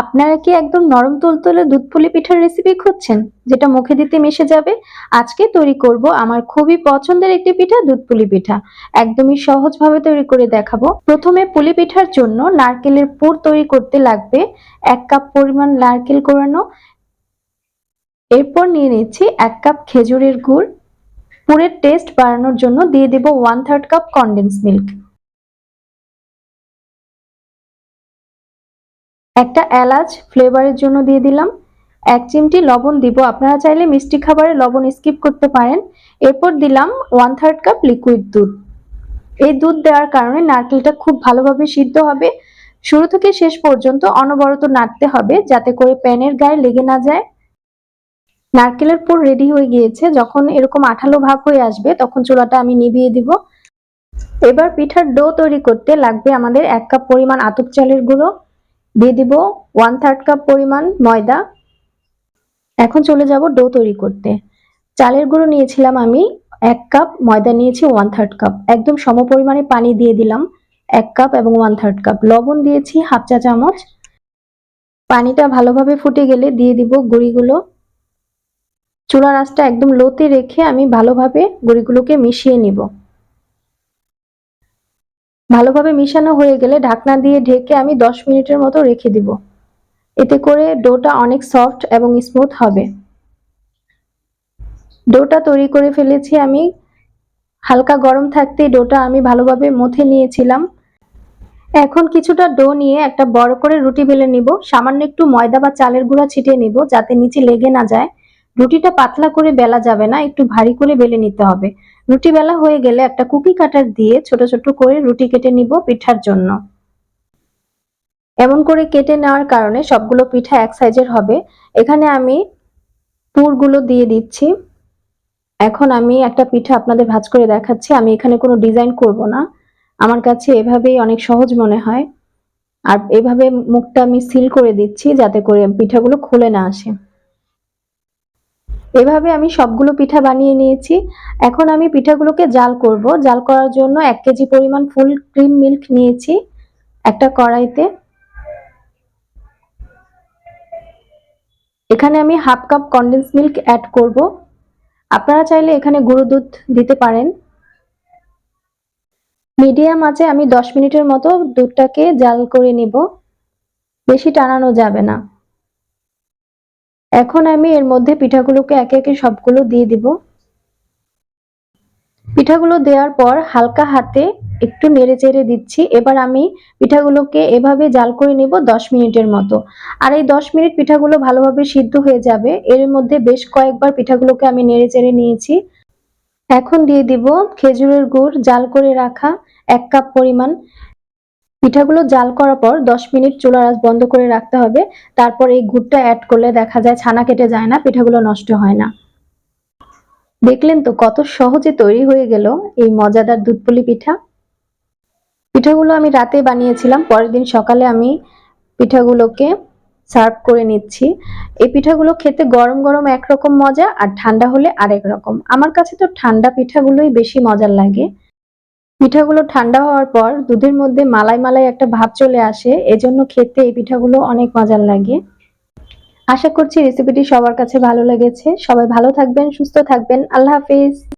আপনারা কি একদম নরম তুলতুলে দুধ পুলি পিঠার রেসিপি খুঁজছেন, যেটা মুখে দিতে মিশে যাবে? আজকে তৈরি করব আমার খুবই পছন্দের একটি পিঠা, দুধ পুলি পিঠা। একদমই সহজভাবে তৈরি করে দেখাবো। প্রথমে পুলি পিঠার জন্য নারকেলের পুর তৈরি করতে লাগবে। এক কাপ পরিমাণ নারকেল কোরানো। এরপর নিয়ে নিচ্ছি এক কাপ খেজুরের গুড়। পুরের টেস্ট বাড়ানোর জন্য দিয়ে দেব one third cup condense milk একটা এলাচ ফ্লেভারের জন্য দিয়ে দিলাম। এক চিমটি লবণ দিব। আপনারা চাইলে মিষ্টি খাবারে লবণ স্কিপ করতে পারেন। এরপর দিলাম ওয়ান থার্ড কাপ লিকুইড দুধ। এই দুধ দেওয়ার কারণে নারকেলটা খুব ভালোভাবে সিদ্ধ হবে। শুরু থেকে শেষ পর্যন্ত অনবরত নাড়তে হবে যাতে করে প্যানের গায়ে লেগে না যায়। নারকেলের পুর রেডি হয়ে গিয়েছে। যখন এরকম আঠালো ভাব হয়ে আসবে, তখন চুলাটা আমি নিভিয়ে দিব। এবার পিঠার ডো তৈরি করতে লাগবে আমাদের এক কাপ পরিমাণ আতপ চালের গুঁড়ো। দিয়ে দিব ওয়ান থার্ড কাপ পরিমাণ ময়দা। এখন চলে যাব ডো তৈরি করতে। চালের গুঁড়ো নিয়েছিলাম আমি এক কাপ ময়দা নিয়েছি ওয়ান থার্ড কাপ একদম সম পরিমাণে পানি দিয়ে দিলাম এক কাপ এবং ওয়ান থার্ড কাপ লবণ দিয়েছি হাফ চা চামচ। পানিটা ভালোভাবে ফুটে গেলে দিয়ে দিব গুঁড়িগুলো। চুলার আঁচটা একদম লোতে রেখে আমি ভালোভাবে গুঁড়িগুলোকে মিশিয়ে নিব। ভালোভাবে মিশানো হয়ে গেলে ঢাকনা দিয়ে ঢেকে আমি দশ মিনিটের মতো রেখে দিব। এতে করে ডোটা অনেক সফট এবং স্মুথ হবে। ডোটা তৈরি করে ফেলেছি আমি। হালকা গরম থাকতে ডোটা আমি ভালোভাবে মথে নিয়েছিলাম। এখন কিছুটা ডো নিয়ে একটা বড় করে রুটি বেলে নিব। সামান্য একটু ময়দা বা চালের গুঁড়া ছিটিয়ে নিব যাতে নিচে লেগে না যায়। রুটিটা পাতলা করে বেলা যাবে না, একটু ভারী করে বেলে নিতে হবে। রুটি বেলা হয়ে গেলে একটা কুকি কাটার দিয়ে ছোট ছোট করে রুটি কেটে নিব পিঠার জন্য। এমন করে কেটে নেওয়ার কারণে সবগুলো পিঠা এক সাইজের হবে। এখানে আমি পুরগুলো দিয়ে দিচ্ছি। এখন আমি একটা পিঠা আপনাদের ভাজ করে দেখাচ্ছি। আমি এখানে কোনো ডিজাইন করব না। আমার কাছে এভাবেই অনেক সহজ মনে হয়। আর এভাবে মুখটা আমি সিল করে দিচ্ছি যাতে করে পিঠাগুলো খুলে না আসে। এভাবে আমি সবগুলো পিঠা বানিয়ে নিয়েছি। এখন আমি পিঠাগুলোকে জাল করব। জাল করার জন্য এক কেজি পরিমাণ ফুল ক্রিম মিল্ক নিয়েছি একটা কড়াইতে। এখানে আমি half cup condense milk add করব। আপনারা চাইলে এখানে গুঁড়ো দুধ দিতে পারেন। মিডিয়াম আঁচে আমি দশ মিনিটের মতো দুধটাকে জাল করে নিব। বেশি টানানো যাবে না। এখন আমি এর মধ্যে পিঠাগুলোকে একে একে সবগুলো দিয়ে দিব। পিঠাগুলো দেওয়ার পর হালকা হাতে একটু নেড়ে চেড়ে দিচ্ছি। এবার আমি পিঠাগুলোকে এভাবে জাল করে নিব দশ মিনিটের মতো। আর এই দশ মিনিট পিঠাগুলো ভালোভাবে সিদ্ধ হয়ে যাবে। এর মধ্যে বেশ কয়েকবার পিঠাগুলোকে আমি নেড়ে চেড়ে নিয়েছি। এখন দিয়ে দিব খেজুরের গুড় জাল করে রাখা এক কাপ পরিমাণ। পিঠাগুলো জাল করার পর দশ মিনিট চুলার আঁচ বন্ধ করে রাখতে হবে। তারপর এই গুড়টা অ্যাড করলে দেখা যায় ছানা কেটে যায় না, পিঠাগুলো নষ্ট হয় না। দেখলেন তো কত সহজে তৈরি হয়ে গেল এই মজাদার দুধপুলি পিঠা। পিঠাগুলো আমি রাতে বানিয়েছিলাম, পরের দিন সকালে আমি পিঠাগুলোকে সার্ভ করে নিচ্ছি। এই পিঠাগুলো খেতে গরম গরম একরকম মজা আর ঠান্ডা হলে আরেক রকম। আমার কাছে তো ঠান্ডা পিঠাগুলোই বেশি মজার লাগে। পিঠাগুলো ঠান্ডা হওয়ার পর দুধের মধ্যে মালাই মালাই একটা ভাব চলে আসে, এজন্য খেতে এই পিঠাগুলো অনেক মজার লাগে। আশা করছি রেসিপিটি সবার কাছে ভালো লেগেছে। সবাই ভালো থাকবেন, সুস্থ থাকবেন। আল্লাহ হাফিজ।